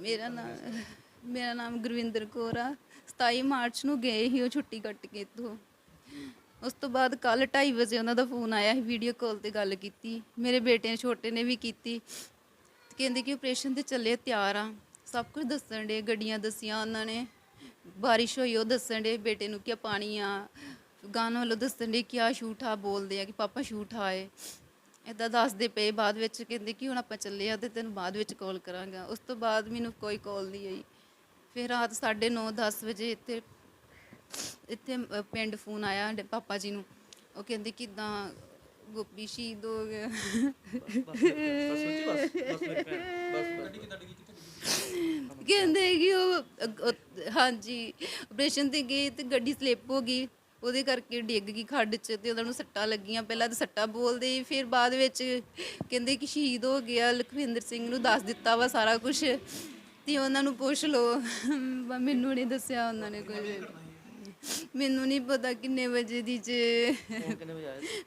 ਮੇਰਾ ਨਾਮ ਮੇਰਾ ਨਾਮ ਗੁਰਵਿੰਦਰ ਕੌਰ ਆ। 27 ਮਾਰਚ ਨੂੰ ਗਏ ਸੀ ਉਹ ਛੁੱਟੀ ਕੱਟ ਕੇ ਇੱਥੋਂ। ਉਸ ਤੋਂ ਬਾਅਦ ਕੱਲ 2:30 ਵਜੇ ਉਹਨਾਂ ਦਾ ਫੋਨ ਆਇਆ ਸੀ ਵੀਡੀਓ ਕਾਲ ਤੇ ਗੱਲ ਕੀਤੀ। ਮੇਰੇ ਬੇਟੇ ਛੋਟੇ ਨੇ ਵੀ ਕੀਤੀ। ਕਹਿੰਦੇ ਕਿ ਆਪਰੇਸ਼ਨ ਤੇ ਚੱਲੇ, ਤਿਆਰ ਆ। ਸਭ ਕੁਝ ਦੱਸਣ ਦੇ ਗੱਡੀਆਂ ਦਸੀਆਂ ਉਹਨਾਂ ਨੇ। ਬਾਰਿਸ਼ ਹੋਈ, ਉਹ ਦੱਸਣ ਦੇ ਬੇਟੇ ਨੂੰ ਕਿ ਪਾਣੀ ਆ। ਗਾਣਾ ਵੱਲੋਂ ਦੱਸਣ ਦੇ ਕਿ ਆ ਸ਼ੂਟ ਬੋਲਦੇ ਆ ਕਿ ਪਾਪਾ ਸ਼ੂਟ ਆਏ ਇਦਾਂ ਦੱਸਦੇ ਪਏ ਬਾਅਦ ਵਿੱਚ ਕਹਿੰਦੇ ਕਿ ਹੁਣ ਆਪਾਂ ਚੱਲੇ ਆ ਤੇ ਤੈਨੂੰ ਬਾਅਦ ਵਿੱਚ ਕਾਲ ਕਰਾਂਗਾ ਉਸ ਤੋਂ ਬਾਅਦ ਮੈਨੂੰ ਕੋਈ ਕਾਲ ਨਹੀਂ ਆਈ ਫਿਰ ਰਾਤ 9:30 10 ਵਜੇ ਇੱਥੇ ਇੱਥੇ ਪਿੰਡ ਫੋਨ ਆਇਆ ਸਾਡੇ ਪਾਪਾ ਜੀ ਨੂੰ ਉਹ ਕਹਿੰਦੇ ਕਿਦਾਂ ਗੋਪੀ ਸ਼ਹੀਦ ਹੋ ਗਿਆ ਕਹਿੰਦੇ ਕਿ ਉਹ ਉਹ- ਹਾਂਜੀ ਆਪਰੇਸ਼ਨ ਤੇ ਗਏ ਤੇ ਗੱਡੀ ਸਲਿੱਪ ਹੋ ਗਈ ਉਹਦੇ ਕਰਕੇ ਡਿੱਗ ਗਈ ਖੱਡ 'ਚ ਤੇ ਉਹਨਾਂ ਨੂੰ ਸੱਟਾਂ ਲੱਗੀਆਂ। ਪਹਿਲਾਂ ਤਾਂ ਸੱਟਾਂ ਬੋਲਦੇ ਫਿਰ ਬਾਅਦ ਵਿੱਚ ਕਹਿੰਦੇ ਕਿ ਸ਼ਹੀਦ ਹੋ ਗਿਆ, ਲਖਵਿੰਦਰ ਸਿੰਘ ਨੂੰ ਦੱਸ ਦਿੱਤਾ ਵਾ ਸਾਰਾ ਕੁਝ ਤੇ ਉਹਨਾਂ ਨੂੰ ਪੁੱਛ ਲਓ, ਮੈਨੂੰ ਨਹੀਂ ਦੱਸਿਆ ਉਹਨਾਂ ਨੇ ਕੁਝ ਮੈਨੂੰ ਨਹੀਂ ਪਤਾ ਕਿੰਨੇ ਵਜੇ ਦੀ ਜੇ।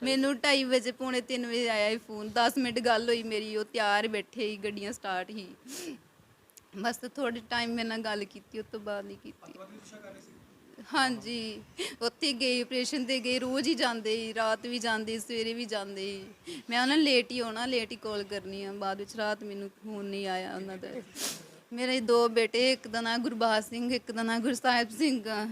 ਮੈਨੂੰ 2:30 ਵਜੇ, ਪੌਣੇ 3 ਵਜੇ ਆਇਆ ਹੀ ਫੋਨ। 10 ਮਿੰਟ ਗੱਲ ਹੋਈ ਮੇਰੀ, ਉਹ ਤਿਆਰ ਬੈਠੇ ਹੀ ਗੱਡੀਆਂ ਸਟਾਰਟ ਹੀ ਬਸ ਥੋੜੇ ਟਾਈਮ ਮੇਰੇ ਨਾਲ ਗੱਲ ਕੀਤੀ ਉਸ ਤੋਂ ਬਾਅਦ ਨਹੀਂ ਕੀਤੀ। ਹਾਂਜੀ। ਉੱਥੇ ਗਈ ਆਪਰੇਸ਼ਨ ਤੇ ਗਏ, ਰੋਜ਼ ਹੀ ਜਾਂਦੇ ਸੀ, ਰਾਤ ਵੀ ਜਾਂਦੇ ਸਵੇਰੇ ਵੀ ਜਾਂਦੇ ਸੀ। ਮੈਂ ਉਹਨਾਂ ਨੂੰ ਲੇਟ ਹੀ ਆਉਣਾ ਲੇਟ ਹੀ ਕਾਲ ਕਰਨੀ ਆ। ਬਾਅਦ ਵਿੱਚ ਰਾਤ ਮੈਨੂੰ ਫੋਨ ਨਹੀਂ ਆਇਆ ਉਹਨਾਂ ਦਾ। ਮੇਰੇ ਦੋ ਬੇਟੇ, ਇੱਕ ਦਾ ਨਾਂ ਗੁਰਬਾਜ ਸਿੰਘ, ਇੱਕ ਦਾ ਨਾਂ ਗੁਰਸਾਹਿਬ ਸਿੰਘ ਆ।